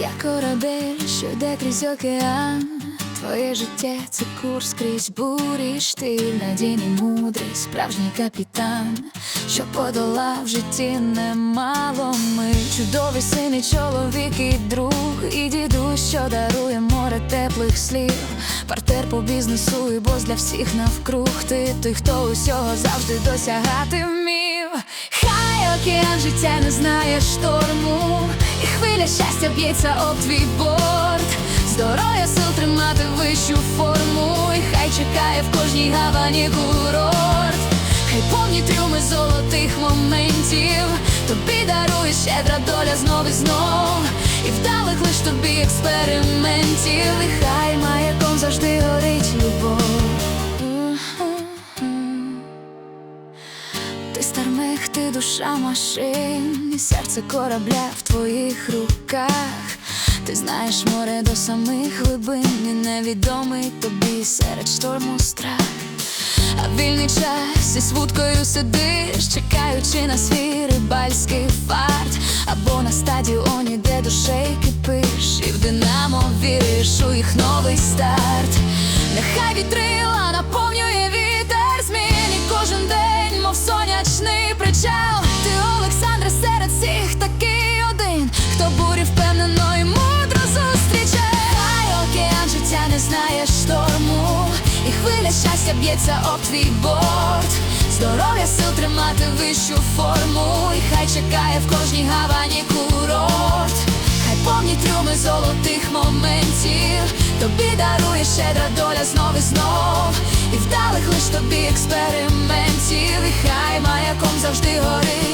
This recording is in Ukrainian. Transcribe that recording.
Я корабель, що йде крізь океан. Твоє життя це курс крізь бурі штиль, надійний мудрий, справжній капітан, що подолав в житті немало ми. Чудовий син і чоловік і друг, і дідусь, що дарує море теплих слів. Партер по бізнесу і бос для всіх навкруг. Ти той, хто усього завжди досягати вмів. Хай океан життя не знає шторму, хвиля щастя б'ється об твій борт. Здоров'я сил тримати вищу форму, і хай чекає в кожній гавані курорт. Хай повні трюми золотих моментів, тобі дарує щедра доля знов і знов, і вдалих лиш тобі експериментів, і хай маяком завжди горить любов. Ти стармих, ти душа машин, і серце корабля в твоїх руках. Ти знаєш море до самих глибин, і невідомий тобі серед шторму страх. А вільний час зі свуткою сидиш, чекаючи на свій рибальський фарт, або на стадіоні, де душею кипиш, і в динамо віриш у їх новий старт. Нехай вітрила наповнює не знає шторму, і хвиля щастя б'ється об твій борт. Здоров'я сил тримати вищу форму, і хай чекає в кожній гавані курорт. Хай повні трюми золотих моментів, тобі дарує щедра доля знов і знов, і вдалих лиш тобі експериментів, і хай маяком завжди горить